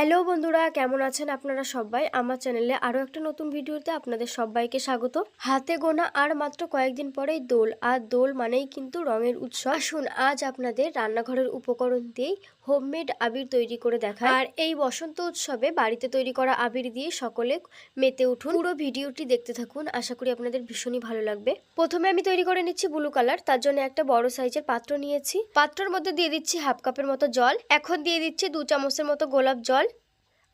Hello বন্ধুরা, কেমন আছেন আপনারা সবাই? আমার চ্যানেলে আরও একটা নতুন ভিডিওতে আপনাদের সবাইকে স্বাগত। হাতে গোনা আর মাত্র কয়েকদিন পরেই দোল, আর দোল মানেই কিন্তু রঙের উৎসব। আসুন, আজ আপনাদের রান্নাঘরের উপকরণ দিয়েই হোমমেড আবির তৈরি করে দেখা আর এই বসন্ত উৎসবে বাড়িতে তৈরি করা আবির দিয়ে সকলে মেতে উঠুন। পুরো ভিডিওটি দেখতে থাকুন, আশা করি আপনাদের ভীষণই ভালো লাগবে। প্রথমে আমি তৈরি করে নিচ্ছি ব্লু কালার, তার জন্য একটা বড় সাইজের পাত্র নিয়েছি। পাত্রর মধ্যে দিয়ে দিচ্ছি হাফ কাপের মতো জল, এখন দিয়ে দিচ্ছি দু চামচের মতো গোলাপ জল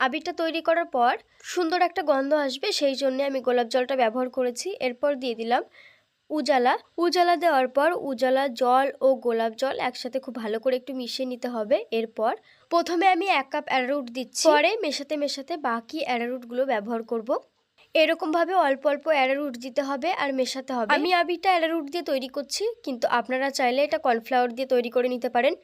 আবিরটা তৈরি করার পর সুন্দর একটা গন্ধ আসবে, সেই জন্য আমি গোলাপ জলটা ব্যবহার করেছি। এরপর দিয়ে দিলাম উজালা। উজালা দেওয়ার পর উজালা, জল ও গোলাপ জল একসাথে খুব ভালো করে একটু মিশিয়ে নিতে হবে। এরপর প্রথমে আমি এক কাপ অ্যারারুট দিচ্ছি। পরে মেশাতে মেশাতে বাকি অ্যারারুটগুলো ব্যবহার করব। এরকমভাবে অল্প অল্প অ্যারারুট দিতে হবে আর মেশাতে হবে। আমি আবিরটা অ্যারারুট দিয়ে তৈরি করছি, কিন্তু আপনারা চাইলে এটা কর্নফ্লাওয়ার দিয়ে তৈরি করে নিতে পারেন।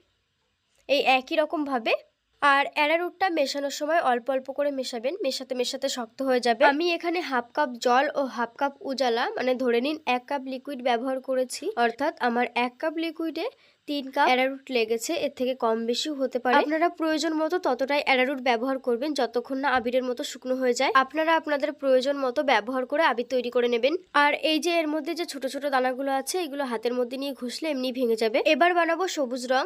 এই একই রকমভাবে আর অ্যারারুটটা মেশানোর সময় অল্প অল্প করে মেশাবেন, মেশাতে মেশাতে শক্ত হয়ে যাবে। আমি এখানে হাফ কাপ জল ও হাফ কাপ উজালা মানে ধরে নিন এক কাপ লিকুইড ব্যবহার করেছি। অর্থাৎ আমার এক কাপ লিকুইডে তিন কাপ অ্যারারুট লেগেছে, এর থেকে কম বেশি হতে পারে। আপনারা প্রয়োজন মতো ততটাই অ্যারারুট ব্যবহার করবেন, যতক্ষণ না আবিরের মতো শুকনো হয়ে যায়। আপনারা আপনাদের প্রয়োজন মতো ব্যবহার করে আবির তৈরি করে নেবেন। আর এই যে এর মধ্যে যে ছোট ছোট দানাগুলো আছে, এগুলো হাতের মধ্যে নিয়ে ঘষলে এমনি ভেঙে যাবে। এবার বানাবো সবুজ রং।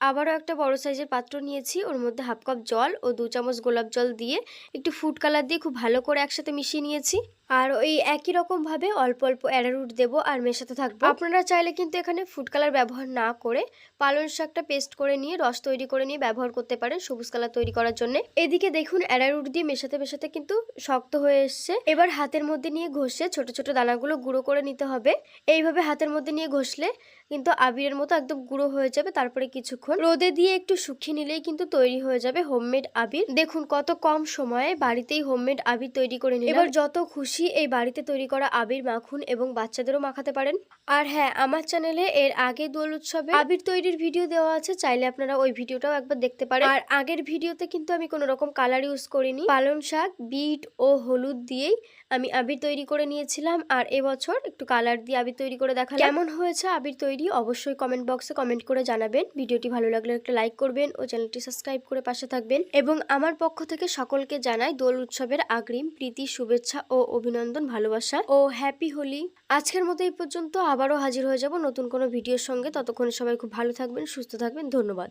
আবারও একটা বড় সাইজের পাত্র নিয়েছি। ওর মধ্যে হাফ কাপ জল ও দু চামচ গোলাপ জল দিয়ে একটু ফুড কালার দিয়ে খুব ভালো করে একসাথে মিশিয়ে নিয়েছি। আর ওই একই রকমভাবে অল্প অল্প অ্যারারুট দেবো আর মেশাতে থাকব। আপনারা চাইলে কিন্তু এখানে ফুড কালার ব্যবহার না করে পালং শাকটা পেস্ট করে নিয়ে, রস তৈরি করে নিয়ে ব্যবহার করতে পারেন সবুজ কালার তৈরি করার জন্য। এদিকে দেখুন অ্যারারুট দিয়ে মেশাতে মেশাতে কিন্তু শক্ত হয়ে এসছে। এবার হাতের মধ্যে নিয়ে ঘষে ছোট ছোট দানাগুলো গুঁড়ো করে নিতে হবে। এইভাবে হাতের মধ্যে নিয়ে ঘষলে কিন্তু আবিরের মতো একদম গুঁড়ো হয়ে যাবে। তারপরে কিছুক্ষণ রোদে দিয়ে একটু শুকিয়ে নিলেই কিন্তু তৈরি হয়ে যাবে হোমমেড আবির। দেখুন কত কম সময়ে বাড়িতেই হোমমেড আবির তৈরি করে নিলাম। এবার যত খুশি এই বাড়িতে তৈরি করা আবির মাখুন এবং বাচ্চাদেরও মাখাতে পারেন। আর হ্যাঁ আমার চ্যানেলে এর আগে দোল উৎসবে আবির তৈরির ভিডিও দেওয়া আছে, চাইলে আপনারা ওই ভিডিওটাও একবার দেখতে পারেন। আর আগের ভিডিওতে কিন্তু আমি কোনো রকম কালার ইউজ করিনি। পালং শাক, বিট ও হলুদ দিয়েই আমি আবির তৈরি করে নিয়েছিলাম। আর এবছর একটু কালার দিয়ে আবির তৈরি করে দেখালাম। কেমন হয়েছে আবির তৈরি অবশ্যই কমেন্ট বক্সে কমেন্ট করে জানাবেন। ভিডিওটি ভালো লাগলে একটা লাইক করবেন ও চ্যানেলটি সাবস্ক্রাইব করে পাশে থাকবেন। এবং আমার পক্ষ থেকে সকলকে জানাই দোল উৎসবের আগ্রিম প্রীতি, শুভেচ্ছা ও অভিনন্দন, ভালোবাসা ও হ্যাপি হোলি। আজকের মতো এই পর্যন্ত। আবারও হাজির হয়ে যাব নতুন কোনো ভিডিওর সঙ্গে। ততক্ষণে সবাই খুব ভালো থাকবেন, সুস্থ থাকবেন। ধন্যবাদ।